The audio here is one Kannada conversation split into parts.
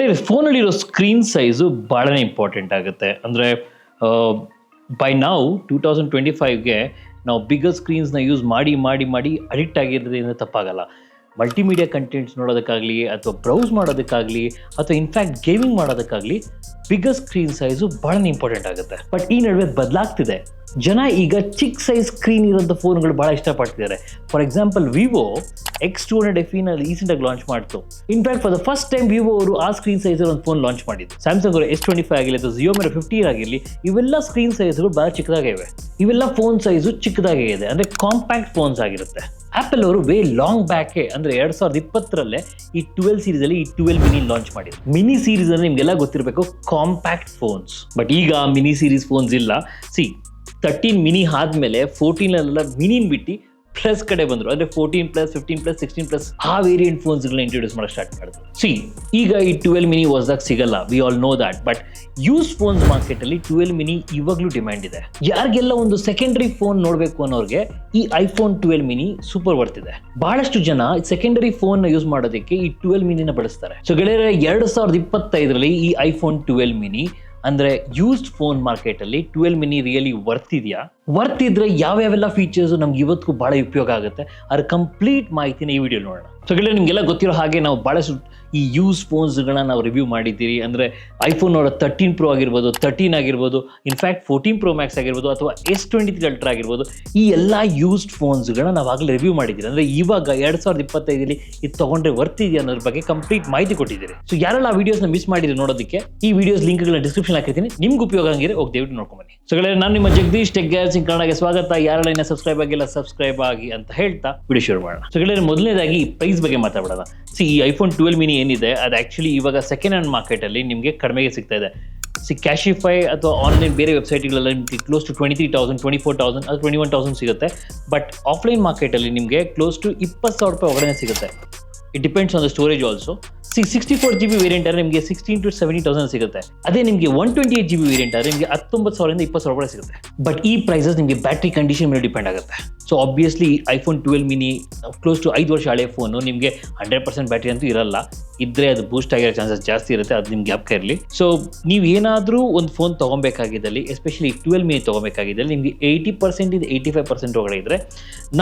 ಗೆಳೆಯರೆ ಫೋನಲ್ಲಿರೋ ಸ್ಕ್ರೀನ್ ಸೈಜು ಭಾಳನೇ ಇಂಪಾರ್ಟೆಂಟ್ ಆಗುತ್ತೆ. ಅಂದರೆ ಬೈ ನಾವು ಟೂ ತೌಸಂಡ್ ಟ್ವೆಂಟಿ ಫೈವ್ಗೆ ನಾವು ಬಿಗ್ಗರ್ ಸ್ಕ್ರೀನ್ಸ್ನ ಯೂಸ್ ಮಾಡಿ ಮಾಡಿ ಮಾಡಿ ಅಡಿಕ್ಟ್ ಆಗಿರೋದ್ರಿಂದ ತಪ್ಪಾಗಲ್ಲ. ಮಲ್ಟಿಮೀಡಿಯಾ ಕಂಟೆಂಟ್ಸ್ ನೋಡೋದಕ್ಕಾಗಲಿ, ಅಥವಾ ಬ್ರೌಸ್ ಮಾಡೋದಕ್ಕಾಗಲಿ, ಅಥವಾ ಇನ್ಫ್ಯಾಕ್ಟ್ ಗೇಮಿಂಗ್ ಮಾಡೋದಕ್ಕಾಗಲಿ ಬಿಗ್ಗರ್ ಸ್ಕ್ರೀನ್ ಸೈಜು ಬಹಳ ಇಂಪಾರ್ಟೆಂಟ್ ಆಗುತ್ತೆ. ಬಟ್ ಈ ನಡುವೆ ಬದಲಾಗ್ತಿದೆ. ಜನ ಈಗ ಚಿಕ್ಕ ಸೈಜ್ ಸ್ಕ್ರೀನ್ ಇರೋಂಥ ಫೋನ್ಗಳು ಬಹಳ ಇಷ್ಟಪಡ್ತಿದ್ದಾರೆ. For example Vivo X two hundred F recent ಆಗಿ ಲಾಂಚ್ ಮಾಡ್ತು. In fact for the first time Vivo ಅವರು ಆ ಸ್ಕ್ರೀನ್ ಸೈಜ್ ಒಂದು ಫೋನ್ ಲಾಂಚ್ ಮಾಡಿದ್ದು. ಸ್ಯಾಮ್ಸಂಗ್ ಅವರು ಎಸ್ ಟ್ವೆಂಟಿ ಫೈವ್ ಆಗಿರಲಿ ಅಥವಾ ಜಿಯೋ ಮೇರೆ ಫಿಫ್ಟಿ ಆಗಿರಲಿ, ಇವೆಲ್ಲ ಸ್ಕ್ರೀನ್ ಸೈಜ್ಗಳು ಭಾಳ ಚಿಕ್ಕದಾಗಿವೆ ಇವೆಲ್ಲ ಫೋನ್ ಸೈಜು ಚಿಕ್ಕದಾಗೇ ಇದೆ. ಅಂದ್ರೆ ಕಾಂಪ್ಯಾಕ್ಟ್ ಫೋನ್ಸ್ ಆಗಿರುತ್ತೆ. ಆಪಲ್ ಅವರು ವೇ ಲಾಂಗ್ ಬ್ಯಾಕೆ ಅಂದ್ರೆ ಎರಡ್ ಸಾವಿರದ ಇಪ್ಪತ್ತರಲ್ಲೇ ಈ ಟ್ವೆಲ್ ಸೀರೀಸ್ ಅಲ್ಲಿ ಈ ಟ್ವೆಲ್ ಮಿನಿ ಲಾಂಚ್ ಮಾಡಿದ್ರು ಮಿನಿ ಸೀರೀಸ್ ಅಂದ್ರೆ ನಿಮ್ಗೆಲ್ಲ ಗೊತ್ತಿರಬೇಕು ಕಾಂಪ್ಯಾಕ್ಟ್ ಫೋನ್ಸ್ ಬಟ್ ಈಗ ಮಿನಿ ಸೀರೀಸ್ ಫೋನ್ಸ್ ಇಲ್ಲ. ಸಿ ತರ್ಟೀನ್ ಮಿನಿ ಆದ್ಮೇಲೆ ಫೋರ್ಟೀನ್ ಅಲ್ಲೆಲ್ಲ ಮಿನಿನ್ ಬಿಟ್ಟು ಪ್ಲಸ್ ಕಡೆ ಬಂದರು. ಅಂದ್ರೆ fourteen plus fifteen plus sixteen plus ಆ ವೇರಿಯಂಟ್ ಫೋನ್ಸ್ಗಳನ್ನ ಇಂಟ್ರೊಡ್ಯೂಸ್ ಮಾಡೋ ಸ್ಟಾರ್ಟ್ ಮಾಡಿದ್ರು. ಸಿ ಈಗ ಈ ಟ್ವೆಲ್ ಮಿನಿ ಹೊಸದಾಗ ಸಿಗಲ್ಲ. We all know that but use phones market ಅಲ್ಲಿ ಟ್ವೆಲ್ ಮಿನಿ ಇವಾಗಲೂ ಡಿಮ್ಯಾಂಡ್ ಇದೆ. ಯಾರಿಗೆಲ್ಲ ಒಂದು ಸೆಕೆಂಡರಿ ಫೋನ್ ನೋಡಬೇಕು ಅನ್ನೋರಿಗೆ ಈ ಐಫೋನ್ ಟ್ವೆಲ್ ಮಿನಿ ಸೂಪರ್ ಬರ್ತಿದೆ ಬಹಳಷ್ಟು ಜನ ಸೆಕೆಂಡರಿ ಫೋನ್ ಯೂಸ್ ಮಾಡೋದಕ್ಕೆ ಈ ಟ್ವೆಲ್ ಮಿನಿನ ಬಳಸ್ತಾರೆ. ಸೊ ಗೆಳೆಯರ, ಎರಡು ಸಾವಿರದ ಇಪ್ಪತ್ತೈದರಲ್ಲಿ ಈ ಐಫೋನ್ ಟ್ವೆಲ್ ಮಿನಿ ಅಂದ್ರೆ ಯೂಸ್ಡ್ ಫೋನ್ ಮಾರ್ಕೆಟ್ ಅಲ್ಲಿ ಟ್ವೆಲ್ ಮಿನಿ ರಿಯಲಿ ವರ್ತ್ ಇದೆಯಾ? ವರ್ತ್ ಇದ್ರೆ ಯಾವ್ಯಾವೆಲ್ಲ ಫೀಚರ್ಸ್ ನಮ್ಗೆ ಇವತ್ತಿಗೂ ಬಹಳ ಉಪಯೋಗ ಆಗುತ್ತೆ. ಅದ್ರ ಕಂಪ್ಲೀಟ್ ಮಾಹಿತಿನ ಈ ವಿಡಿಯೋ ನೋಡೋಣ. ಸೊ ಗೆಳೆಯ ನಿಮ್ಗೆಲ್ಲ ಗೊತ್ತಿರೋ ಹಾಗೆ ನಾವು ಬಹಳಷ್ಟು ಈ ಯೂಸ್ ಫೋನ್ಸ್ಗಳನ್ನ ನಾವು ರಿವ್ಯೂ ಮಾಡಿದ್ದೀರಿ. ಅಂದರೆ ಐಫೋನ್ ಅವರ ತರ್ಟೀನ್ ಪ್ರೋ ಆಗಿರ್ಬೋದು ತರ್ಟೀನ್ ಆಗಿರ್ಬೋದು in fact fourteen pro max ಆಗಿರ್ಬೋದು, ಅಥವಾ ಎಸ್ ಟ್ವೆಂಟಿ ತ್ರೀ ಅಲ್ಟ್ರಾ ಆಗಿರ್ಬೋದು, ಈ ಎಲ್ಲ ಯೂಸ್ಡ್ ಫೋನ್ಸ್ಗಳನ್ನ ನಾವು ಆಗಲೇ ರಿವ್ಯೂ ಮಾಡಿದ್ದೀರಿ. ಅಂದರೆ ಇವಾಗ ಎರಡು ಸಾವಿರದ ಇಪ್ಪತ್ತೈದರಲ್ಲಿ ಇದು ತೊಗೊಂಡ್ರೆ ವರ್ತ್ ಇದೆಯಾ ಅನ್ನೋದ್ರ ಬಗ್ಗೆ ಕಂಪ್ಲೀಟ್ ಮಾಹಿತಿ ಕೊಟ್ಟಿದ್ದೀರಿ. ಸೊ ಯಾರೆಲ್ಲ ಆ ವಿಡಿಯೋಸ್ನ ಮಿಸ್ ಮಾಡಿದ್ರೆ ನೋಡೋದಕ್ಕೆ, ಈ ವಿಡಿಯೋಸ್ ಲಿಂಕ್ಗಳನ್ನ ಡಿಸ್ಕ್ರಿಪ್ಷನ್ ಹಾಕಿರ್ತೀನಿ. ನಿಮ್ಗೆ ಉಪಯೋಗ ಆಗಿದ್ರೆ ಹೋಗಿ ದಯವಿಟ್ಟು ನೋಡ್ಕೊಂಬನ್ನಿ. ಸೊ ನಾನು ನಿಮ್ಮ ಜಗದೀಶ್ ಟೆಕ್ ಸಿಂಗ್ ಕನ್ನಡಗೆ ಸ್ವಾಗತ. ಯಾರೆಲ್ಲ ಇನ್ನ ಸಬ್ಸ್ಕ್ರೈಬ್ ಆಗಿಲ್ಲ ಸಬ್ಸ್ಕ್ರೈಬ್ ಆಗಿ ಅಂತ ಹೇಳ್ತಾ ವಿಡಿಯೋ ಶುರು ಮಾಡೋಣ. ಸೊ ಮೊದಲನೇದಾಗಿ ಪ್ರೈಸ್ ಬಗ್ಗೆ ಮಾತಾಡೋಣ ಸಿ ಈ ಐಫೋನ್ ಟ್ವೆಲ್ ಮಿನಿ ಏನಿದೆ, ಅದು ಆ್ಯಕ್ಚುಲಿ ಇವಾಗ ಸೆಕೆಂಡ್ ಹ್ಯಾಂಡ್ ಮಾರ್ಕೆಟಲ್ಲಿ ನಿಮಗೆ ಕಡಿಮೆಗೆ ಸಿಗ್ತಾ ಇದೆ. ಸಿ ಕ್ಯಾಶಿಫೈ ಅಥವಾ ಆನ್ಲೈನ್ ಬೇರೆ ವೆಬ್ಸೈಟ್ಗಳೆಲ್ಲ ನಿಮಗೆ close to twenty three thousand twenty four thousand ಅದು ಟ್ವೆಂಟಿ ಒನ್ ತೌಸಂಡ್ ಸಿಗುತ್ತೆ ಬಟ್ ಆಫ್ಲೈನ್ ಮಾರ್ಕೆಟಲ್ಲಿ ನಿಮಗೆ ಕ್ಲೋಸ್ ಟು ಇಪ್ಪತ್ತು ಸಾವಿರ ರೂಪಾಯಿ ಒಳಗಡೆ ಸಿಗುತ್ತೆ. It depends on the storage also sixty four G B variant ಆದರೆ ನಿಮಗೆ ಸಿಕ್ಸ್ಟೀನ್ ಟು ಸೆವೆಂಟಿ ತೌಸಂಡ್ ಸಿಗುತ್ತೆ. ಅದೇ ನಿಮಗೆ one twenty eight G B variant ಆದರೆ ನಿಮಗೆ ಹತ್ತೊಂಬತ್ತು ಸಾವಿರದಿಂದ ಇಪ್ಪತ್ತು ಸಾವಿರ ರೂಪಾಯಿ ಸಿಗುತ್ತೆ. ಬಟ್ ಈ ಪ್ರೈಸಸ್ ನಿಮಗೆ ಬ್ಯಾಟ್ರಿ ಕಂಡೀಷನ್ ಮೇಲೆ ಡಿಪೆಂಡ್ ಆಗುತ್ತೆ. So obviously iPhone twelve mini close to ಐದು ವರ್ಷ ಹಳೆ ಫೋನು ನಿಮಗೆ ಹಂಡ್ರೆಡ್ ಪರ್ಸೆಂಟ್ ಬ್ಯಾಟ್ರಿ ಅಂತೂ ಇರಲ್ಲ. ಇದ್ರೆ ಅದು ಬೂಸ್ಟ್ ಆಗಿರೋ ಚಾನ್ಸಸ್ ಜಾಸ್ತಿ ಇರುತ್ತೆ, ಅದು ನಿಮ್ಗೆ ಜ್ಞಾಪಕ ಇರಲಿ. ಸೊ ನೀವು ಏನಾದರೂ ಒಂದು ಫೋನ್ ತೊಗೊಬೇಕಾಗಿದ್ದಲ್ಲಿ ಎಸ್ಪೆಷಲಿ ಟ್ವೆಲ್ ಮಿನಿ ತೊಗೊಬೇಕಾಗಿದ್ದಲ್ಲಿ, ನಿಮಗೆ ಏಯ್ಟಿ ಪರ್ಸೆಂಟ್ ಇದು ಏಯ್ಟಿ ಫೈವ್ ಪರ್ಸೆಂಟ್ ಒಳಗಡೆ ಇದ್ರೆ,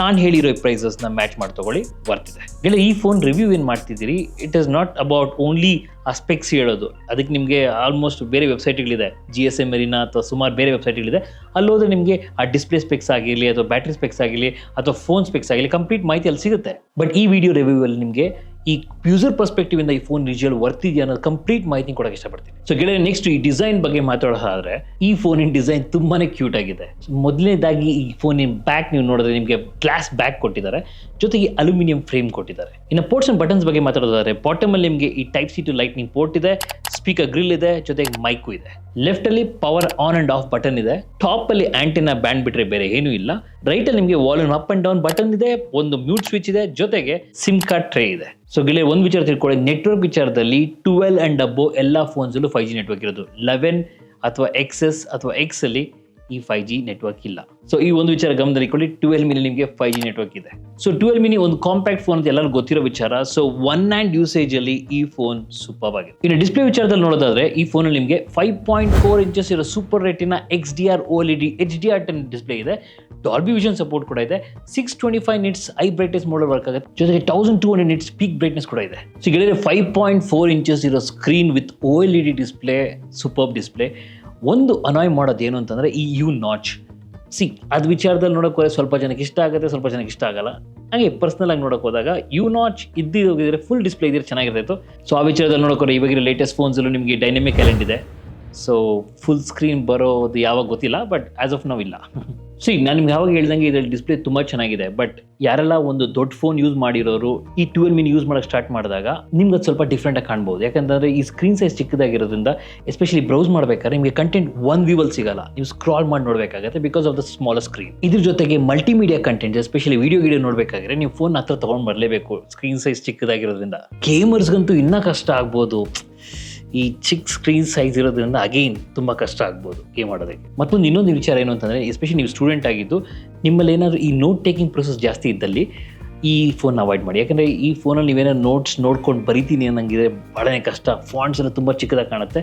ನಾನು ಹೇಳಿರೋ ಪ್ರೈಸಸ್ನ ಮ್ಯಾಚ್ ಮಾಡಿ ತೊಗೊಳ್ಳಿ ಬರ್ತಿದೆ ಈ ಫೋನ್ ರಿವ್ಯೂ ಏನು ಮಾಡ್ತಿದ್ದೀರಿ? It is not about only aspects ಹೇಳೋದು. ಅದಕ್ಕೆ ನಿಮಗೆ ಆಲ್ಮೋಸ್ಟ್ ಬೇರೆ ವೆಬ್ಸೈಟ್ಗಳಿದೆ ಜಿ ಎಸ್ ಎಂ ಎರಿನ ಅಥವಾ ಸುಮಾರು ಬೇರೆ ವೆಬ್ಸೈಟ್ಗಳಿದೆ ಅಲ್ಲೋದ್ರೆ ನಿಮಗೆ ಆ ಡಿಸ್ಪ್ಲೇ ಸ್ಪೆಕ್ಸ್ ಆಗಿರಲಿ, ಅಥವಾ ಬ್ಯಾಟ್ರಿ ಸ್ಪೆಕ್ಸ್ ಆಗಿರಲಿ, ಅಥವಾ ಫೋನ್ ಸ್ಪೆಕ್ಸ್ ಆಗಿರಲಿ ಕಂಪ್ಲೀಟ್ ಮಾಹಿತಿ ಅಲ್ಲಿ ಸಿಗುತ್ತೆ. ಬಟ್ ಈ ವಿಡಿಯೋ ರಿವ್ಯೂ ಅಲ್ಲಿ ನಿಮಗೆ ಈ ಯೂಸರ್ ಪರ್ಸ್ಪೆಕ್ಟಿವ್ ಇಂದ ಈ ಫೋನ್ ರಿಜಿಯಲ್ ವರ್ತ್ ಇದೆಯಾ ಅನ್ನೋದು ಕಂಪ್ಲೀಟ್ ಮಾಹಿತಿ ಕೊಡೋಕೆ ಇಷ್ಟಪಡ್ತೀನಿ. ಸೊ ಗೆಳೆಯ ನೆಕ್ಸ್ಟ್ ಈ ಡಿಸೈನ್ ಬಗ್ಗೆ ಮಾತಾಡೋದಾದ್ರೆ, ಈ ಫೋನಿನ ಡಿಸೈನ್ ತುಂಬಾನೇ ಕ್ಯೂಟ್ ಆಗಿದೆ. ಮೊದಲನೇದಾಗಿ ಈ ಫೋನಿನ ಬ್ಯಾಕ್ ನೀವು ನೋಡಿದ್ರೆ ನಿಮಗೆ ಗ್ಲಾಸ್ ಬ್ಯಾಕ್ ಕೊಟ್ಟಿದ್ದಾರೆ. ಜೊತೆಗೆ ಅಲ್ಯೂಮಿನಿಯಂ ಫ್ರೇಮ್ ಕೊಟ್ಟಿದ್ದಾರೆ. ಇನ್ನು ಪೋರ್ಟ್ಸ್ ಅಂಡ್ ಬಟನ್ಸ್ ಬಗ್ಗೆ ಮಾತಾಡೋದಾದ್ರೆ ಬಾಟಮ್ ಅಲ್ಲಿ ನಿಮಗೆ ಈ type C to lightning port ಇದೆ ಸ್ಪೀಕರ್ ಗ್ರಿಲ್ ಇದೆ, ಜೊತೆಗೆ ಮೈಕು ಇದೆ. ಲೆಫ್ಟ್ ಅಲ್ಲಿ power on and off button ಇದೆ. ಟಾಪ್ ಅಲ್ಲಿ ಆಂಟಿನ ಬ್ಯಾಂಡ್ ಬಿಟ್ರೆ ಬೇರೆ ಏನೂ ಇಲ್ಲ. ರೈಟ್ ಅಲ್ಲಿ ನಿಮಗೆ volume up and down button ಇದೆ, ಒಂದು ಮ್ಯೂಟ್ ಸ್ವಿಚ್ ಇದೆ, ಜೊತೆಗೆ ಸಿಮ್ ಕಾರ್ಡ್ ಟ್ರೇ ಇದೆ. ಸೊ ಗೆಳೆಯ ಒಂದು ವಿಚಾರ ತಿಳ್ಕೊಳ್ಳಿ. ನೆಟ್ವರ್ಕ್ ವಿಚಾರದಲ್ಲಿ ಟ್ವೆಲ್ ಆ್ಯಂಡ್ ಅಬ್ಬೋ ಎಲ್ಲ ಫೋನ್ಸಲ್ಲೂ ಫೈವ್ ಜಿ ನೆಟ್ವರ್ಕ್ ಇರೋದು. ಲೆವೆನ್ ಅಥವಾ ಎಕ್ಸೆಸ್ ಅಥವಾ ಎಕ್ಸ್ ಅಲ್ಲಿ ಈ ಫೈವ್ ಜಿ ನೆಟ್ವರ್ಕ್ ಇಲ್ಲ. ಸೊ ಈ ಒಂದು ವಿಚಾರ ಗಮನದಲ್ಲಿ ಇಟ್ಕೊಳ್ಳಿ. ಟ್ವೆಲ್ ಮಿನಿ ನಿಮಗೆ ಫೈವ್ ಜಿ ನೆಟ್ವರ್ಕ್ ಇದೆ. ಸೊ ಟ್ವೆಲ್ ಮಿನಿ ಒಂದು ಕಾಂಪ್ಯಾಕ್ಟ್ ಫೋನ್ ಅಂತ ಎಲ್ಲರಿಗೂ ಗೊತ್ತಿರೋ ವಿಚಾರ. ಸೊ ಒನ್ ಆ್ಯಂಡ್ ಯೂಸೇಜ್ ಅಲ್ಲಿ ಈ ಫೋನ್ ಸೂಪರ್ ಆಗಿದೆ. ಇನ್ನು ಡಿಸ್ಪ್ಲೇ ವಿಚಾರದಲ್ಲಿ ನೋಡೋದಾದ್ರೆ, ಈ ಫೋನ್ ನಿಮಗೆ ಫೈವ್ ಪಾಯಿಂಟ್ ಫೋರ್ ಇಂಚಸ್ ಇರೋ super retina X D R O D H D R ten display ಇದೆ. ಡಾಲ್ಬಿ ವಿಷನ್ ಸಪೋರ್ಟ್ ಕೂಡ ಇದೆ. Six twenty five nits I brightness model work ಆಗುತ್ತೆ. ಜೊತೆಗೆ thousand two hundred nits peak brightness ಕೂಡ ಇದೆ. ಸೊ ಗೆಳೆಯರೆ ಫೈವ್ ಪಾಯಿಂಟ್ ಫೋರ್ ಇಂಚಸ್ ಇರೋ screen with O L E D display super display ಒಂದು ಅನಾಯ್ ಮಾಡೋದು ಏನು ಅಂತಂದರೆ ಈ ಯು ನಾಚ್ ಸಿ ಅದು ವಿಚಾರದಲ್ಲಿ ನೋಡೋಕೆ ಹೋದ್ರೆ ಸ್ವಲ್ಪ ಜನಕ್ಕೆ ಇಷ್ಟ ಆಗುತ್ತೆ, ಸ್ವಲ್ಪ ಜನಕ್ಕೆ ಇಷ್ಟ ಆಗಲ್ಲ. ಹಾಗೆ ಪರ್ಸ್ನಲ್ ಆಗಿ ನೋಡೋಕೆ ಹೋದಾಗ ಯು ನಾಚ್ ಇದ್ದು ಹೋಗಿದ್ರೆ ಫುಲ್ ಡಿಸ್ಪ್ಲೇ ಇದ್ದರೆ ಚೆನ್ನಾಗಿರ್ತಾಯಿತ್ತು ಸೊ ಆ ವಿಚಾರದಲ್ಲಿ ನೋಡೋಕೆ ಇವಾಗಿರೋ ಲೇಟೆಸ್ಟ್ ಫೋನ್ಸಲ್ಲೂ ನಿಮಗೆ ಡೈನಮಿಕ್ ಎಲೆಂಟ್ ಇದೆ. ಸೊ ಫುಲ್ ಸ್ಕ್ರೀನ್ ಬರೋದು ಯಾವಾಗ ಗೊತ್ತಿಲ್ಲ ಬಟ್ ಆಸ್ ಆಫ್ ನಾವು ಇಲ್ಲ. ಸಿ ನಾನು ನಿಮ್ಗೆ ಯಾವಾಗ ಹೇಳ್ದಂಗೆ ಇದರಲ್ಲಿ ಡಿಸ್ಪ್ಲೇ ತುಂಬ ಚೆನ್ನಾಗಿದೆ ಬಟ್ ಯಾರೆಲ್ಲ ಒಂದು ದೊಡ್ಡ ಫೋನ್ ಯೂಸ್ ಮಾಡಿರೋರು, ಈ ಟ್ವೆಲ್ ಮಿನ್ ಯೂಸ್ ಮಾಡೋಕ್ಕೆ ಸ್ಟಾರ್ಟ್ ಮಾಡಿದಾಗ ನಿಮ್ಗೆ ಅದು ಸ್ವಲ್ಪ ಡಿಫ್ರೆಂಟಾಗಿ ಕಾಣ್ಬೋದು. ಯಾಕಂತಂದರೆ ಈ ಸ್ಕ್ರೀನ್ ಸೈಜ್ ಚಿಕ್ಕದಾಗಿರೋದ್ರಿಂದ ಎಸ್ಪೆಷಲಿ ಬ್ರೌಸ್ ಮಾಡಬೇಕಾದ್ರೆ ನಿಮಗೆ ಕಂಟೆಂಟ್ ಒನ್ ವ್ಯೂವಲ್ ಸಿಗಲ್ಲ. ನೀವು ಸ್ಕ್ರಾಲ್ ಮಾಡಿ ನೋಡಬೇಕಾಗುತ್ತೆ because of the small screen ಇದ್ರ ಜೊತೆಗೆ ಮಲ್ಟಿಮೀಡಿಯಾ ಕಂಟೆಂಟ್ ಎಸ್ಪೆಷಲಿ ವಿಡಿಯೋ ಗಿಡಿಯೋ ನೋಡಬೇಕಾದ್ರೆ ನೀವು ಫೋನ್ ಹತ್ರ ತೊಗೊಂಡು ಬರಲೇಬೇಕು ಸ್ಕ್ರೀನ್ ಸೈಜ್ ಚಿಕ್ಕದಾಗಿರೋದ್ರಿಂದ. ಗೇಮರ್ಸ್ಗಂತೂ ಇನ್ನೂ ಕಷ್ಟ ಆಗ್ಬೋದು. ಈ ಚಿಕ್ ಸ್ಕ್ರೀನ್ ಸೈಜ್ ಇರೋದ್ರಿಂದ ಅಗೈನ್ ತುಂಬ ಕಷ್ಟ ಆಗ್ಬೋದು ಗೇಮ್ ಆಡೋದಕ್ಕೆ. ಮತ್ತೊಂದು ಇನ್ನೊಂದು ವಿಚಾರ ಏನು ಅಂತಂದರೆ ಎಸ್ಪೆಷಲಿ ನೀವು ಸ್ಟೂಡೆಂಟ್ ಆಗಿದ್ದು, ನಿಮ್ಮಲ್ಲಿ ಏನಾದರೂ ಈ ನೋಟ್ ಟೇಕಿಂಗ್ ಪ್ರೊಸೆಸ್ ಜಾಸ್ತಿ ಇದ್ದಲ್ಲಿ ಈ ಫೋನ್ ಅವಾಯ್ಡ್ ಮಾಡಿ. ಯಾಕಂದರೆ ಈ ಫೋನಲ್ಲಿ ನೀವೇನಾದ್ರು ನೋಟ್ಸ್ ನೋಡ್ಕೊಂಡು ಬರಿತೀನಿ ಅನ್ನಂಗಿದ್ರೆ ಭಾಳನೇ ಕಷ್ಟ. ಫಾಂಟ್ಸ್ ಎಲ್ಲ ತುಂಬ ಚಿಕ್ಕದಾಗಿ ಕಾಣುತ್ತೆ.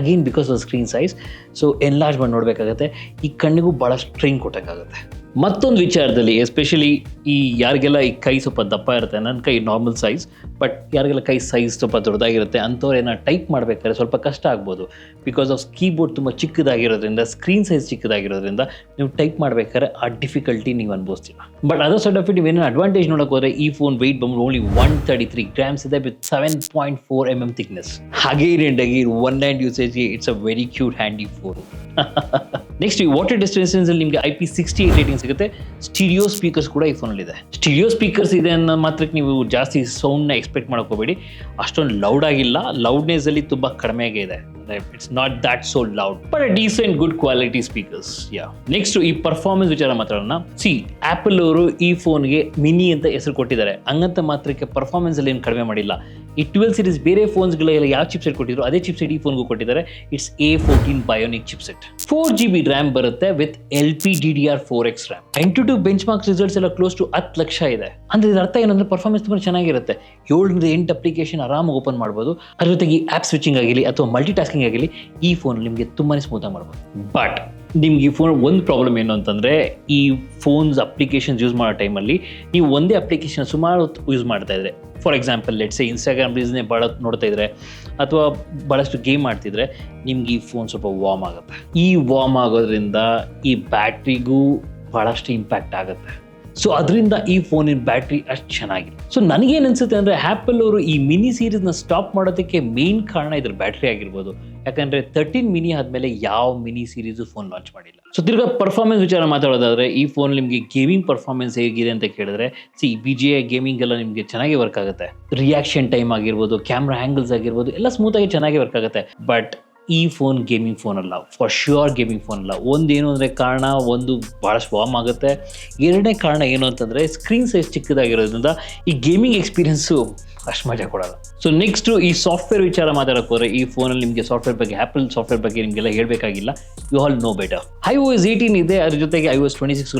Again because of screen size so enlarge ಮಾಡಿ ನೋಡಬೇಕಾಗತ್ತೆ. ಈ ಕಣ್ಣಿಗೂ ಭಾಳ ಸ್ಟ್ರೈನ್ ಕೊಟ್ಟೋಕ್ಕಾಗುತ್ತೆ. ಮತ್ತೊಂದು ವಿಚಾರದಲ್ಲಿ ಎಸ್ಪೆಷಲಿ ಈ ಯಾರಿಗೆಲ್ಲ ಈ ಕೈ ಸ್ವಲ್ಪ ದಪ್ಪ ಇರುತ್ತೆ, ನನ್ನ ಕೈ ನಾರ್ಮಲ್ ಸೈಜ್ ಬಟ್ ಯಾರಿಗೆಲ್ಲ ಕೈ ಸೈಜ್ ಸ್ವಲ್ಪ ದೊಡ್ಡದಾಗಿರುತ್ತೆ ಅಂಥವ್ರು ಏನೋ ಟೈಪ್ ಮಾಡಬೇಕಾದ್ರೆ ಸ್ವಲ್ಪ ಕಷ್ಟ ಆಗ್ಬೋದು. ಬಿಕಾಸ್ ಆಫ್ ಕೀಬೋರ್ಡ್ ತುಂಬ ಚಿಕ್ಕದಾಗಿರೋದ್ರಿಂದ ಸ್ಕ್ರೀನ್ ಸೈಜ್ ಚಿಕ್ಕದಾಗಿರೋದ್ರಿಂದ, ನೀವು ಟೈಪ್ ಮಾಡಬೇಕಾದ್ರೆ ಆ ಡಿಫಿಕಲ್ಟಿ ನೀವು ಅನುಭವಿಸ್ತೀರ. But other side of it ಏನೇನು ಅಡ್ವಾಂಟೇಜ್ ನೋಡೋಕೆ ಹೋದರೆ, ಈ ಫೋನ್ ವೆಯ್ಟ್ ಬಂದು only one thirty three grams ಇದೆ with seven point four M M thickness ಹಾಗೆ ರೆಂಡಾಗಿ one hand ಯೂಸೇಜ್ಗೆ it's a very cute handy phone next ಈ ವಾಟರ್ ಡಿಸ್ಟೆನ್ಸಸ್ ನಿಮಗೆ I P sixty eight rating ಸಿಗುತ್ತೆ. ಸ್ಟೀರಿಯೋ ಸ್ಪೀಕರ್ಸ್ ಕೂಡ ಈ ಫೋನಲ್ಲಿ ಇದೆ ಸ್ಟೀರಿಯೋ ಸ್ಪೀಕರ್ಸ್ ಇದೆ ಅನ್ನೋ ಮಾತ್ರಕ್ಕೆ ನೀವು ಜಾಸ್ತಿ ಸೌಂಡ್ನ ಎಕ್ಸ್ಪೆಕ್ಟ್ ಮಾಡ್ಕೋಬೇಡಿ ಅಷ್ಟೊಂದು ಲೌಡ್ ಆಗಿಲ್ಲ. ಲೌಡ್ನೆಸ್ ಅಲ್ಲಿ ತುಂಬಾ ಕಡಿಮೆಗೆ ಇದೆ. It's not that so loud but decent good quality speakers yeah next ಈ ಪರ್ಫಾರ್ಮೆನ್ಸ್ ವಿಚಾರ ಮಾತಾಡೋಣ. ಸಿ ಆಪಲ್ ಅವರು ಈ ಫೋನ್ಗೆ ಮಿನಿ ಅಂತ ಹೆಸರು ಕೊಟ್ಟಿದ್ದಾರೆ. ಹಂಗಂತ ಮಾತ್ರಕ್ಕೆ ಪರ್ಫಾರ್ಮೆನ್ಸ್ ಅಲ್ಲಿ ಏನು ಕಡಿಮೆ ಮಾಡಿಲ್ಲ. ಈ ಟ್ವೆಲ್ ಸೀರೀಸ್ ಬೇರೆ ಫೋನ್ಸ್ಗಳೆಲ್ಲ ಯಾವ ಚಿಪ್ಸೆಟ್ ಕೊಟ್ಟಿದ್ರು, ಅದೇ ಚಿಪ್ಸೆಟ್ ಈ ಫೋನ್ಗೂ ಕೊಟ್ಟಿದ್ದಾರೆ. It's A fourteen Bionic chipset four G B RAM ಬರುತ್ತೆ with L P D D R four X RAM ಎಂಟು ಟು ಬೆಂಚ್ ಮಾರ್ಕ್ಸ್ ರಿಸಲ್ಟ್ಸ್ ಎಲ್ಲ ಕ್ಲೋಸ್ ಟು ಹತ್ತು ಲಕ್ಷ ಇದೆ. ಅಂದ್ರೆ ಇದರ ಅರ್ಥ ಏನಂದ್ರೆ ಪರ್ಫಾರ್ಮೆನ್ಸ್ ತುಂಬಾ ಚೆನ್ನಾಗಿರುತ್ತೆ. ಏಳರಿಂದ ಎಂಟು ಅಪ್ಲಿಕೇಶನ್ ಆರಾಮಾಗಿ ಓಪನ್ ಮಾಡ್ಬೋದು. ಅದ್ರ ಜೊತೆಗೆ ಆಪ್ ಸ್ವಿಚಿಂಗ್ ಆಗಲಿ ಅಥವಾ ಮಲ್ಟಿ ಟಾಸ್ಕಿಂಗ್ ಆಗಲಿ ಈ ಫೋನ್ ನಿಮಗೆ ತುಂಬಾನೇ ಸ್ಮೂತಾಗಿ ಮಾಡ್ಬೋದು. ಬಟ್ ನಿಮ್ಗೆ ಈ ಫೋನ್ ಒಂದು ಪ್ರಾಬ್ಲಮ್ ಏನು ಅಂತಂದರೆ, ಈ ಫೋನ್ಸ್ ಅಪ್ಲಿಕೇಶನ್ಸ್ ಯೂಸ್ ಮಾಡೋ ಟೈಮಲ್ಲಿ ನೀವು ಒಂದೇ ಅಪ್ಲಿಕೇಶನ್ ಸುಮಾರು ಯೂಸ್ ಮಾಡ್ತಾ ಇದ್ರೆ. For example let's say Instagram ರೀಸ್ನೇ ಭಾಳ ನೋಡ್ತಾ ಇದ್ರೆ, ಅಥವಾ ಭಾಳಷ್ಟು ಗೇಮ್ ಮಾಡ್ತಿದ್ರೆ ನಿಮ್ಗೆ ಈ ಫೋನ್ ಸ್ವಲ್ಪ ವಾರ್ಮ್ ಆಗುತ್ತೆ. ಈ ವಾರ್ಮ್ ಆಗೋದ್ರಿಂದ ಈ ಬ್ಯಾಟ್ರಿಗೂ ಭಾಳಷ್ಟು ಇಂಪ್ಯಾಕ್ಟ್ ಆಗುತ್ತೆ. ಸೊ ಅದರಿಂದ ಈ ಫೋನಿನ ಬ್ಯಾಟ್ರಿ ಅಷ್ಟು ಚೆನ್ನಾಗಿದೆ ಸೊ ನನಗೇನು ಅನ್ಸುತ್ತೆ ಅಂದರೆ ಆ್ಯಪಲ್ ಅವರು ಈ ಮಿನಿ ಸೀರೀಸ್ನ ಸ್ಟಾಪ್ ಮಾಡೋದಕ್ಕೆ ಮೇನ್ ಕಾರಣ ಇದ್ರ ಬ್ಯಾಟ್ರಿ ಆಗಿರ್ಬೋದು. ಯಾಕಂದರೆ ತರ್ಟೀನ್ ಮಿನಿ ಆದಮೇಲೆ ಯಾವ ಮಿನಿ ಸೀರೀಸು ಫೋನ್ ಲಾಂಚ್ ಮಾಡಿಲ್ಲ. ಸೊ ತಿರ್ಗಾ ಪರ್ಫಾರ್ಮೆನ್ಸ್ ವಿಚಾರ ಮಾತಾಡೋದಾದ್ರೆ, ಈ ಫೋನ್ ನಿಮಗೆ ಗೇಮಿಂಗ್ ಪರ್ಫಾರ್ಮೆನ್ಸ್ ಹೇಗಿದೆ ಅಂತ ಕೇಳಿದ್ರೆ see B G I gaming ಎಲ್ಲ ನಿಮಗೆ ಚೆನ್ನಾಗಿ ವರ್ಕ್ ಆಗುತ್ತೆ. ರಿಯಾಕ್ಷನ್ ಟೈಮ್ ಆಗಿರ್ಬೋದು ಕ್ಯಾಮ್ರಾ ಆ್ಯಂಗಲ್ಸ್ ಆಗಿರ್ಬೋದು, ಎಲ್ಲ ಸ್ಮೂತಾಗಿ ಚೆನ್ನಾಗಿ ವರ್ಕ್ ಆಗುತ್ತೆ. ಬಟ್ ಈ ಫೋನ್ ಗೇಮಿಂಗ್ ಫೋನ್ ಅಲ್ಲ ಫಾರ್ ಶ್ಯೂರ್ ಗೇಮಿಂಗ್ ಫೋನ್ ಅಲ್ಲ. ಒಂದೇನು ಅಂದರೆ ಕಾರಣ, ಒಂದು ಭಾಳಷ್ಟು ವಾರ್ಮ್ ಆಗುತ್ತೆ. ಎರಡನೇ ಕಾರಣ ಏನು ಅಂತಂದರೆ ಸ್ಕ್ರೀನ್ ಸೈಜ್ ಚಿಕ್ಕದಾಗಿರೋದ್ರಿಂದ ಈ ಗೇಮಿಂಗ್ ಎಕ್ಸ್ಪೀರಿಯನ್ಸು ಅಷ್ಟು ಮಜಾ ಕೊಡಲ್ಲ. ಸೊ ನೆಕ್ಸ್ಟು ಈ ಸಾಫ್ಟ್ವೇರ್ ವಿಚಾರ ಮಾತಾಡಕ್ಕೆ ಹೋದ್ರೆ ಈ ಫೋನಲ್ಲಿ ನಿಮಗೆ ಸಾಫ್ಟ್ವೇರ್ ಬಗ್ಗೆ ಆ್ಯಪಲ್ ಸಾಫ್ಟ್ವೇರ್ ಬಗ್ಗೆ ನಿಮಗೆಲ್ಲ ಹೇಳಬೇಕಾಗಿಲ್ಲ. You all know better I O S eighteen ಇದೆ, ಅದ್ರ ಜೊತೆಗೆ I S twenty six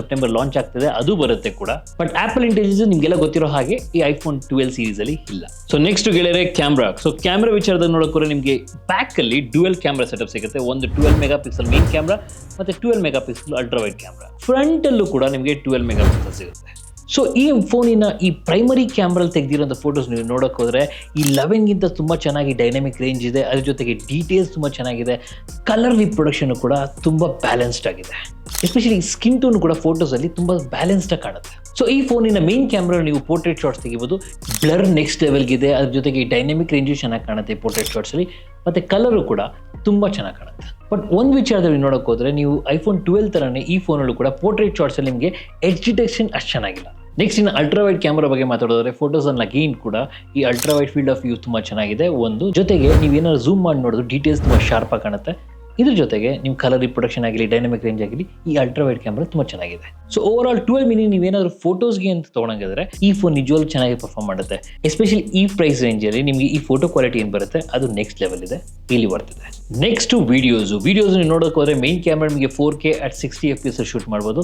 September launch ಆಗ್ತದೆ, ಅದು ಬರುತ್ತೆ ಕೂಡ. ಬಟ್ ಆ್ಯಪಲ್ ಇಂಟೆಲಿಜೆನ್ಸ್ ನಿಮಗೆಲ್ಲ ಗೊತ್ತಿರೋ ಹಾಗೆ ಈ ಐಫೋನ್ ಟ್ವೆಲ್ ಸೀರೀಸಲ್ಲಿ ಇಲ್ಲ. ಸೊ ನೆಕ್ಸ್ಟ್ ಗೆಳೆಯರೆ ಕ್ಯಾಮ್ರಾ ಸೊ ಕ್ಯಾಮ್ರಾ ವಿಚಾರದಲ್ಲಿ ನೋಡೋಕೆ ನಿಮಗೆ ಬ್ಯಾಕಲ್ಲಿ ಡ್ಯುವೆಲ್ ಕ್ಯಾಮ್ರಾ ಸೆಟಪ್ ಸಿಗುತ್ತೆ. ಒಂದು twelve megapixel main camera ಮತ್ತು twelve megapixel ultra wide camera ಫ್ರಂಟಲ್ಲೂ ಕೂಡ ನಿಮಗೆ ಟ್ವೆಲ್ ಮೆಗಾ ಪಿಕ್ಸಲ್ ಸಿಗುತ್ತೆ. ಸೊ ಈ ಫೋನಿನ ಈ ಪ್ರೈಮರಿ ಕ್ಯಾಮ್ರಲ್ಲಿ ತೆಗೆದಿರೋಂಥ ಫೋಟೋಸ್ ನೀವು ನೋಡೋಕೆ ಹೋದರೆ ಈ ಲೆವೆನ್ಗಿಂತ ತುಂಬ ಚೆನ್ನಾಗಿ ಡೈನಾಮಿಕ್ ರೇಂಜ್ ಇದೆ. ಅದ್ರ ಜೊತೆಗೆ ಡೀಟೇಲ್ಸ್ ತುಂಬ ಚೆನ್ನಾಗಿದೆ. ಕಲರ್ ರಿಪ್ರೊಡಕ್ಷನ್ ಕೂಡ ತುಂಬ ಬ್ಯಾಲೆನ್ಸ್ಡ್ ಆಗಿದೆ. ಎಸ್ಪೆಷಲಿ ಸ್ಕಿನ್ ಟೋನ್ ಕೂಡ ಫೋಟೋಸಲ್ಲಿ ತುಂಬ ಬ್ಯಾಲೆನ್ಸ್ಡಾಗಿ ಕಾಣುತ್ತೆ. ಸೊ ಈ ಫೋನಿನ ಮೇನ್ ಕ್ಯಾಮ್ರಾ ನೀವು ಪೋರ್ಟ್ರೇಟ್ ಶಾಟ್ಸ್ ತೆಗಿಬೋದು. ಬ್ಲರ್ ನೆಕ್ಸ್ಟ್ ಲೆವೆಲ್ಗಿದೆ ಅದ್ರ ಜೊತೆಗೆ ಡೈನಾಮಿಕ್ ರೇಂಜು ಚೆನ್ನಾಗಿ ಕಾಣುತ್ತೆ ಪೋರ್ಟ್ರೇಟ್ ಶಾಟ್ಸಲ್ಲಿ ಮತ್ತು ಕಲರು ಕೂಡ ತುಂಬ ಚೆನ್ನಾಗಿ ಕಾಣುತ್ತೆ. ಬಟ್ ಒಂದು ವಿಚಾರದಲ್ಲಿ ನೋಡೋಕೆ ಹೋದರೆ ನೀವು ಐಫೋನ್ ಟ್ವೆಲ್ ಥರನೇ ಈ ಫೋನಲ್ಲೂ ಕೂಡ ಪೋರ್ಟ್ರೇಟ್ ಶಾಟ್ಸಲ್ಲಿ ನಿಮಗೆ ಎಚ್ ಡಿಟೆಕ್ಷನ್ ಅಷ್ಟು ಚೆನ್ನಾಗಿಲ್ಲ. ನೆಕ್ಸ್ಟ್ ಇನ್ನು ಅಲ್ಟ್ರಾವೈಡ್ ಕ್ಯಾಮ್ರಾ ಬಗ್ಗೆ ಮಾತಾಡೋದ್ರೆ ಫೋಟೋಸ್ ಅನ್ನ ಗೇನ್ ಕೂಡ ಈ ಅಲ್ಟ್ರಾವೈಡ್ ಫೀಲ್ಡ್ ಆಫ್ ವ್ಯೂ ತುಂಬ ಚೆನ್ನಾಗಿದೆ. ಒಂದು ಜೊತೆಗೆ ನೀವೇನಾದ್ರು ಝೂಮ್ ಮಾಡಿ ನೋಡಿದ್ರು ಡೀಟೇಲ್ಸ್ ತುಂಬ ಶಾರ್ಪಾಗಿ ಕಾಣುತ್ತೆ. ಇದ್ರ ಜೊತೆಗೆ ನಿಮ್ಮ ಕಲರ್ ರಿಪ್ರೊಡಕ್ಷನ್ ಆಗಲಿ ಡೈನಾಮಿಕ್ ರೇಂಜ್ ಆಗಲಿ ಈ ಅಲ್ಟ್ರಾವೈಡ್ ಕ್ಯಾಮ್ರಾ ತುಂಬ ಚೆನ್ನಾಗಿದೆ. So overall twelve mini ನೀವೇನಾದ್ರು ಫೋಟೋಸ್ಗೆ ಅಂತ ತೊಗೊಂಡಂಗಿದ್ರೆ ಈ ಫೋನ್ ನಿಜವಾಗ್ಲೂ ಚೆನ್ನಾಗಿ ಪರ್ಫಾರ್ಮ್ ಮಾಡುತ್ತೆ. ಎಸ್ಪೆಷಲಿ ಈ ಪ್ರೈಸ್ ರೇಂಜಲ್ಲಿ ನಿಮಗೆ ಈ ಫೋಟೋ ಕ್ವಾಲಿಟಿ ಏನು ಬರುತ್ತೆ, ಅದು ನೆಕ್ಸ್ಟ್ ಲೆವೆಲ್ ಇದೆ. ಇಲ್ಲಿ ಬರ್ತದೆ. ನೆಕ್ಸ್ಟ್ ವಿಡಿಯೋಸ್ ವಿಡಿಯೋಸ್ ನೀವು ನೋಡೋಕೆ ಹೋದ್ರೆ ಮೇನ್ ಕ್ಯಾಮ್ರಾ ನಿಮಗೆ four K at sixty F P S shoot ಮಾಡ್ಬೋದು.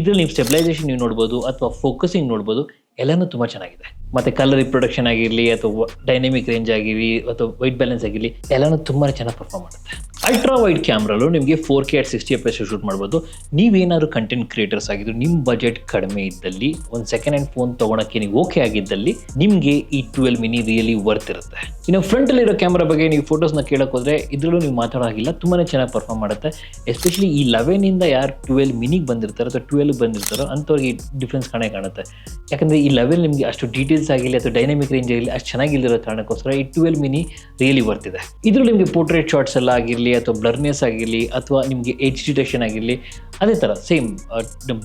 ಇದರಲ್ಲಿ ನೀವು ಸ್ಟೆಬಿಲೈಸೇಷನ್ ನೀವು ನೋಡ್ಬೋದು, ಅಥವಾ ಫೋಕಸಿಂಗ್ ನೋಡ್ಬೋದು, ಎಲ್ಲನೂ ತುಂಬ ಚೆನ್ನಾಗಿದೆ. ಮತ್ತೆ ಕಲರ್ ರಿಪ್ರೊಡಕ್ಷನ್ ಆಗಿರಲಿ ಅಥವಾ ಡೈನಾಮಿಕ್ ರೇಂಜ್ ಆಗಿರಲಿ ಅಥವಾ ವೈಟ್ ಬ್ಯಾಲೆನ್ಸ್ ಆಗಿರಲಿ, ಎಲ್ಲಾನು ತುಂಬಾ ಚೆನ್ನಾಗಿ ಪರ್ಫಾರ್ಮ್ ಮಾಡುತ್ತೆ. ಅಲ್ಟ್ರಾ ವೈಡ್ ಕ್ಯಾಮ್ರಲ್ಲೂ ನಿಮಗೆ four K at sixty F S shoot ಮಾಡ್ಬೋದು. ನೀವೇನಾದ್ರು ಕಂಟೆಂಟ್ ಕ್ರಿಯೇಟರ್ಸ್ ಆಗಿದ್ರು ನಿಮ್ಮ ಬಜೆಟ್ ಕಡಿಮೆ ಇದ್ದಲ್ಲಿ, ಒಂದು ಸೆಕೆಂಡ್ ಹ್ಯಾಂಡ್ ಫೋನ್ ತೊಗೊಳಕ್ಕೆ ನೀವು ಓಕೆ ಆಗಿದ್ದಲ್ಲಿ, ನಿಮಗೆ ಈ ಟ್ವೆಲ್ ಮಿನಿ ರಿಯಲಿ ವರ್ತ್ ಇರುತ್ತೆ. ಇನ್ನು ಫ್ರಂಟಲ್ಲಿರೋ ಕ್ಯಾಮ್ರಾ ಬಗ್ಗೆ ನೀವು ಫೋಟೋಸ್ನ ಕೇಳೋಕೆ ಹೋದ್ರೆ, ಇದರಲ್ಲೂ ನೀವು ಮಾತಾಡೋ ಹಾಗಿಲ್ಲ ತುಂಬಾ ಚೆನ್ನಾಗಿ ಪರ್ಫಾರ್ಮ್ ಮಾಡುತ್ತೆ. ಎಸ್ಪೆಷಲಿ ಈ ಲೆವೆನಿಂದ ಯಾರು ಟ್ವೆಲ್ ಮಿನಿಗೆ ಬಂದಿರ್ತಾರೋ ಅಥವಾ ಟ್ವೆಲ್ ಬಂದಿರ್ತಾರೋ, ಅಂಥವ್ರಿಗೆ ಡಿಫ್ರೆನ್ಸ್ ಕಾಣೇ ಕಾಣುತ್ತೆ. ಯಾಕಂದರೆ ಈ ಲೆವೆಲ್ ನಿಮಗೆ ಅಷ್ಟು ಡೀಟೇಲ್ಸ್ ಆಗಿರಲಿ ಅಥವಾ ಡೈನಾಮಿಕ್ ರೇಂಜ್ ಆಗಿರಲಿ ಅಷ್ಟು ಚೆನ್ನಾಗಿಲ್ಲದಿರೋ ಕಾರಣಕ್ಕೋಸ್ಕರ ಈ ಟ್ವೆಲ್ ಮಿನಿ ರಿಯಲಿ ಬರ್ತಿದೆ ಇದರಲ್ಲಿ ನಿಮಗೆ ಪೋರ್ಟ್ರೇಟ್ ಶಾರ್ಟ್ಸ್ ಎಲ್ಲ ಆಗಿರಲಿ ಅಥವಾ ಬ್ಲರ್ನೆಸ್ ಆಗಿರಲಿ ಅಥವಾ ನಿಮಗೆ ಎಚ್ ಡಿಟೇಷನ್ ಆಗಿರಲಿ, ಅದೇ ಥರ ಸೇಮ್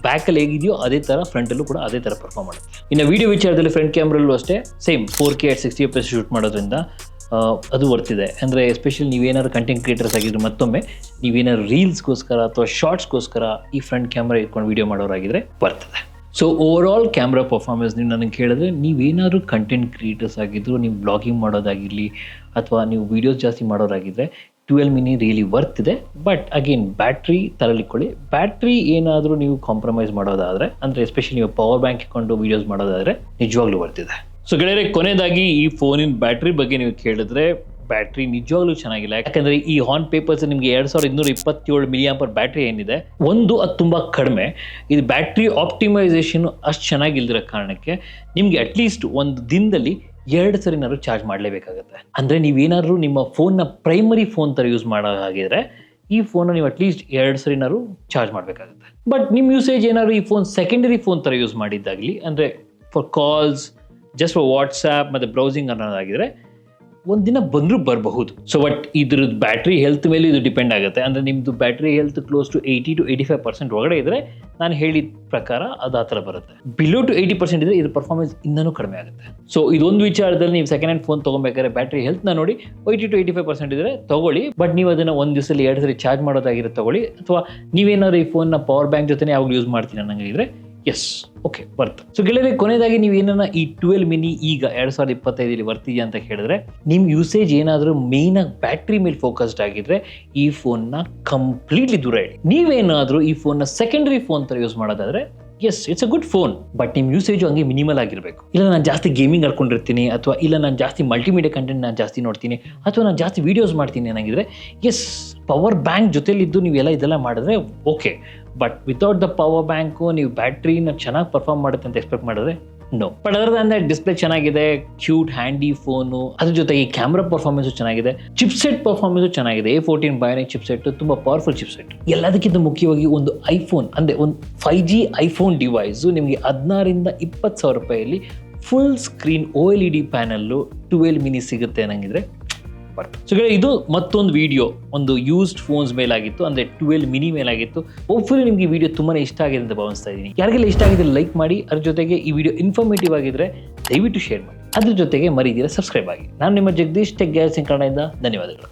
ಬ್ಯಾಕಲ್ಲಿ ಹೇಗಿದೆಯೋ ಅದೇ ಥರ ಫ್ರಂಟಲ್ಲೂ ಕೂಡ ಅದೇ ಥರ ಪರ್ಫಾರ್ಮ್ ಮಾಡುತ್ತೆ. ಇನ್ನು ವಿಡಿಯೋ ವಿಚಾರದಲ್ಲಿ ಫ್ರಂಟ್ ಕ್ಯಾಮ್ರಲ್ಲೂ ಅಷ್ಟೇ same four K at sixty F shoot ಮಾಡೋದ್ರಿಂದ ಅದು ಬರ್ತಿದೆ ಅಂದರೆ ಎಸ್ಪೆಷಲಿ ನೀವೇನಾದ್ರು ಕಂಟೆಂಟ್ ಕ್ರಿಯೇಟರ್ಸ್ ಆಗಿದ್ರೆ ಮತ್ತೊಮ್ಮೆ, ನೀವೇನಾದ್ರು ರೀಲ್ಸ್ಗೋಸ್ಕರ ಅಥವಾ ಶಾರ್ಟ್ಸ್ಗೋಸ್ಕರ ಈ ಫ್ರಂಟ್ ಕ್ಯಾಮ್ರಾ ಇಟ್ಕೊಂಡು ವಿಡಿಯೋ ಮಾಡೋರಾಗಿದ್ರೆ ಬರ್ತದೆ so overall camera performance ನೀವು ನನಗೆ ಕೇಳಿದ್ರೆ, ನೀವೇನಾದರೂ ಕಂಟೆಂಟ್ ಕ್ರಿಯೇಟರ್ಸ್ ಆಗಿದ್ರು, ನೀವು ಬ್ಲಾಗಿಂಗ್ ಮಾಡೋದಾಗಿರಲಿ, ಅಥವಾ ನೀವು ವೀಡಿಯೋಸ್ ಜಾಸ್ತಿ ಮಾಡೋರಾಗಿದ್ದರೆ ಟ್ವೆಲ್ ಮಿನಿ ರಿಯಲಿ ವರ್ತ್ ಇದೆ. ಬಟ್ ಅಗೇನ್ ಬ್ಯಾಟ್ರಿ ತರಲಿಕ್ಕೊಳ್ಳಿ. ಬ್ಯಾಟ್ರಿ ಏನಾದರೂ ನೀವು ಕಾಂಪ್ರಮೈಸ್ ಮಾಡೋದಾದರೆ, ಅಂದರೆ ಎಸ್ಪೆಷಲಿ ನೀವು ಪವರ್ ಬ್ಯಾಂಕ್ ಇಟ್ಕೊಂಡು ವೀಡಿಯೋಸ್ ಮಾಡೋದಾದರೆ, ನಿಜವಾಗ್ಲೂ ವರ್ತಿದೆ ಸೊ ಗೆಳೆಯರೆ, ಕೊನೆಯದಾಗಿ ಈ ಫೋನಿನ ಬ್ಯಾಟ್ರಿ ಬಗ್ಗೆ ನೀವು ಕೇಳಿದ್ರೆ ಬ್ಯಾಟ್ರಿ ನಿಜವಾಗ್ಲೂ ಚೆನ್ನಾಗಿಲ್ಲ. ಯಾಕಂದ್ರೆ ಈ ಹಾನ್ ಪೇಪರ್ಸ್ ನಿಮಗೆ ಎರಡ್ ಸಾವಿರದ ಇನ್ನೂರ ಇಪ್ಪತ್ತೇಳು ಮಿಲಿಯಾಂಪರ್ ಬ್ಯಾಟ್ರಿ ಏನಿದೆ, ಒಂದು ಅದು ತುಂಬಾ ಕಡಿಮೆ. ಇದು ಬ್ಯಾಟ್ರಿ ಆಪ್ಟಿಮೈಸೇಷನ್ ಅಷ್ಟು ಚೆನ್ನಾಗಿಲ್ದಿರೋ ಕಾರಣಕ್ಕೆ ನಿಮಗೆ ಅಟ್ಲೀಸ್ಟ್ ಒಂದು ದಿನದಲ್ಲಿ ಎರಡು ಸರಿನಾದ್ರು ಚಾರ್ಜ್ ಮಾಡಲೇಬೇಕಾಗುತ್ತೆ. ಅಂದರೆ ನೀವೇನಾದ್ರೂ ನಿಮ್ಮ ಫೋನ್ನ ಪ್ರೈಮರಿ ಫೋನ್ ಥರ ಯೂಸ್ ಮಾಡೋ ಹಾಗಿದ್ರೆ ಈ ಫೋನ್ ನೀವು ಅಟ್ಲೀಸ್ಟ್ ಎರಡು ಸರಿನಾದ್ರು ಚಾರ್ಜ್ ಮಾಡಬೇಕಾಗುತ್ತೆ. ಬಟ್ ನಿಮ್ಮ ಯೂಸೇಜ್ ಏನಾದ್ರು ಈ ಫೋನ್ ಸೆಕೆಂಡರಿ ಫೋನ್ ಥರ ಯೂಸ್ ಮಾಡಿದ್ದಾಗಲಿ, ಅಂದರೆ for calls just for WhatsApp ಮತ್ತು ಬ್ರೌಸಿಂಗ್ ಅನ್ನೋದಾಗಿದ್ರೆ ಒಂದಿನ ಬಂದರೂ ಬರಬಹುದು. ಸೊ ಬಟ್ ಇದ್ರದ್ದು ಬ್ಯಾಟ್ರಿ ಹೆಲ್ತ್ ಮೇಲೆ ಇದು ಡಿಪೆಂಡ್ ಆಗುತ್ತೆ. ಅಂದರೆ ನಿಮ್ಮದು battery health close to eighty to eighty five percent ಒಳಗಡೆ ಇದ್ದರೆ ನಾನು ಹೇಳಿದ ಪ್ರಕಾರ ಅದು ಆ ಥರ ಬರುತ್ತೆ. ಬಿಲೋ ಟು ಏಯ್ಟಿ ಪರ್ಸೆಂಟ್ ಇದ್ರೆ ಇದ್ರ ಪರ್ಫಾರ್ಮೆನ್ಸ್ ಇನ್ನೂ ಕಡಿಮೆ ಆಗುತ್ತೆ. ಸೊ ಇದೊಂದು ವಿಚಾರದಲ್ಲಿ ನೀವು ಸೆಕೆಂಡ್ ಹ್ಯಾಂಡ್ ಫೋನ್ ತೊಗೊಬೇಕಾದ್ರೆ ಬ್ಯಾಟ್ರಿ ಹೆಲ್ತ್ನ ನೋಡಿ eighty to eighty five percent ಇದ್ರೆ ತಗೊಳ್ಳಿ. ಬಟ್ ನೀವು ಅದನ್ನು ಒಂದು ದಿವಸದಲ್ಲಿ ಎರಡು ಸರಿ ಚಾರ್ಜ್ ಮಾಡೋದಾಗಿರೋ ತಗೊಳ್ಳಿ. ಅಥವಾ ನೀವೇನಾದ್ರು ಈ ಫೋನ್ನ ಪವರ್ ಬ್ಯಾಂಕ್ ಜೊತೆ ಯಾವಾಗ ಯೂಸ್ ಮಾಡ್ತೀನಿ ಅನ್ನಂಗಿದ್ರೆ ಎಸ್ ಓಕೆ ಬರ್ತ್ ಸೊ ಗೆಳೆಯರೆ, ಕೊನೆಯದಾಗಿ ನೀವು ಏನನ್ನ ಈ ಟ್ವೆಲ್ ಮಿನಿ ಈಗ ಎರಡ್ ಸಾವಿರದ ಇಪ್ಪತ್ತೈದಲ್ಲಿ ಬರ್ತಿದ್ಯಾ ಅಂತ ಹೇಳಿದ್ರೆ, ನಿಮ್ ಯೂಸೇಜ್ ಏನಾದರೂ ಮೇನ್ ಆಗಿ ಬ್ಯಾಟ್ರಿ ಮೇಲೆ ಫೋಕಸ್ಡ್ ಆಗಿದ್ರೆ ಈ ಫೋನ್ನ ಕಂಪ್ಲೀಟ್ಲಿ ದೂರ ಇಡಿ. ನೀವೇನಾದರೂ ಈ ಫೋನ್ನ ಸೆಕೆಂಡರಿ ಫೋನ್ ತರ ಯೂಸ್ ಮಾಡೋದಾದ್ರೆ yes it's a good phone but ನಿಮ್ಮ ಯೂಸೇಜು ಹಂಗೆ ಮಿನಿಮಲ್ ಆಗಿರಬೇಕು. ಇಲ್ಲ, ನಾನು ಜಾಸ್ತಿ ಗೇಮಿಂಗ್ ಆಡ್ಕೊಂಡಿರ್ತೀನಿ, ಅಥವಾ ಇಲ್ಲ, ನಾನು ಜಾಸ್ತಿ ಮಲ್ಟಿಮೀಡಿಯಾ ಕಂಟೆಂಟ್ ನಾನು ಜಾಸ್ತಿ ನೋಡ್ತೀನಿ, ಅಥವಾ ನಾನು ಜಾಸ್ತಿ ವೀಡಿಯೋಸ್ ಮಾಡ್ತೀನಿ ಏನಾಗಿದ್ರೆ ಎಸ್ ಪವರ್ ಬ್ಯಾಂಕ್ ಜೊತೆಲಿದ್ದು ನೀವೆಲ್ಲ ಇದೆಲ್ಲ ಮಾಡಿದ್ರೆ okay but without the power bank ನೀವು ಬ್ಯಾಟ್ರಿನ ಚೆನ್ನಾಗಿ ಪರ್ಫಾರ್ಮ್ ಮಾಡುತ್ತೆ ಅಂತ ಎಕ್ಸ್ಪೆಕ್ಟ್ ಮಾಡಿದ್ರೆ ನೋ ಬಟ್ ಅದರ ಅಂದರೆ ಡಿಸ್ಪ್ಲೇ ಚೆನ್ನಾಗಿದೆ ಕ್ಯೂಟ್ ಹ್ಯಾಂಡಿ ಫೋನು ಅದ್ರ ಜೊತೆಗೆ ಕ್ಯಾಮ್ರಾ ಪರ್ಫಾರ್ಮೆನ್ಸು ಚೆನ್ನಾಗಿದೆ ಚಿಪ್ಸೆಟ್ ಪರ್ಫಾರ್ಮೆನ್ಸು ಚೆನ್ನಾಗಿದೆ. ಎ ಫೋರ್ಟೀನ್ ಬಯೋನಿಕ್ ಚಿಪ್ಸೆಟ್ ತುಂಬ ಪವರ್ಫುಲ್ ಚಿಪ್ಸೆಟ್ ಎಲ್ಲದಕ್ಕಿಂತ ಮುಖ್ಯವಾಗಿ ಒಂದು ಐಫೋನ್ ಅಂದರೆ ಒಂದು ಫೈವ್ ಜಿ ಐಫೋನ್ ಡಿವೈಸು ನಿಮಗೆ ಹದಿನಾರಿಂದ ಇಪ್ಪತ್ತು ಸಾವಿರ ರೂಪಾಯಲ್ಲಿ full screen O L E D panel twelve mini ಸಿಗುತ್ತೆ ಅನ್ನಂಗಿದ್ರೆ ಬರ್ತ್ ಸೊ ಇದು ಮತ್ತೊಂದು ವಿಡಿಯೋ ಒಂದು ಯೂಸ್ಡ್ ಫೋನ್ಸ್ ಮೇಲಾಗಿತ್ತು, ಅಂದರೆ ಟ್ವೆಲ್ ಮಿನಿ ಮೇಲಾಗಿತ್ತು. ಹೋಪ್ಫುಲಿ ನಿಮಗೆ ಈ ವಿಡಿಯೋ ತುಂಬಾ ಇಷ್ಟ ಆಗಿದೆ ಅಂತ ಭಾವಿಸ್ತಾ ಇದ್ದೀನಿ. ಯಾರಿಗೆಲ್ಲ ಇಷ್ಟ ಆಗಿದೆ ಲೈಕ್ ಮಾಡಿ, ಅದ್ರ ಜೊತೆಗೆ ಈ ವಿಡಿಯೋ ಇನ್ಫಾರ್ಮೇಟಿವ್ ಆಗಿದ್ರೆ ದಯವಿಟ್ಟು ಶೇರ್ ಮಾಡಿ. ಅದ್ರ ಜೊತೆಗೆ ಮರೀದಿರ ಸಬ್ಸ್ಕ್ರೈಬ್ ಆಗಿ. ನಾನು ನಿಮ್ಮ ಜಗದೀಶ್ ಟೆಕ್ ಗ್ಯಾಸ್ ಕನ್ನಡದಿಂದ ಧನ್ಯವಾದಗಳು.